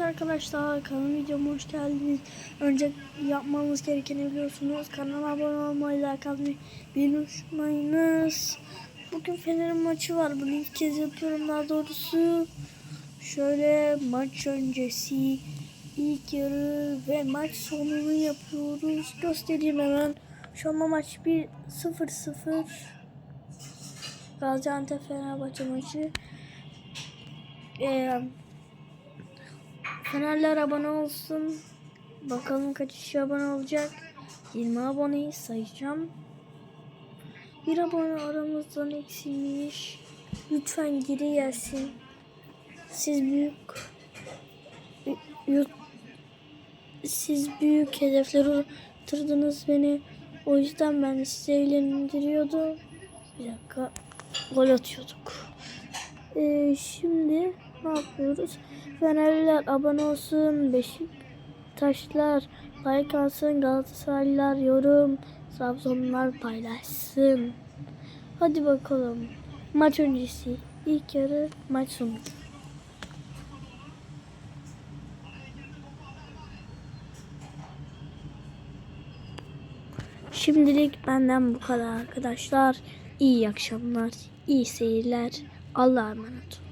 Arkadaşlar kanal videoma hoş geldiniz. Önce yapmamız gerekeni biliyorsunuz. Kanala abone olmayı, like atmayı, unutmayınız. Bugün Fener'in maçı var. Bunu ilk kez yapıyorum daha doğrusu. Şöyle maç öncesi ilk yarı ve maç sonunu yapıyoruz. Göstereyim hemen. Şu anda maç 1-0-0. Gaziantep Fenerbahçe maçı. Eee Fenerler abone olsun. Bakalım kaç kişi abone olacak. 20 aboneyi sayacağım. Bir abone aramızdan eksilmiş. Lütfen geri gelsin. Siz büyük siz büyük hedefler oturturdunuz beni. O yüzden ben size eğlendiriyordum. Bir dakika. Gol atıyorduk. Ee, şimdi ne yapıyoruz? Fenerliler abone olsun. Beşiktaşlar like alsın. Galatasaraylılar yorum. Trabzonlular paylaşsın. Hadi bakalım. Maç öncesi. ilk yarı maç sonu. Şimdilik benden bu kadar arkadaşlar. İyi akşamlar, iyi seyirler. Allah'a emanet olun.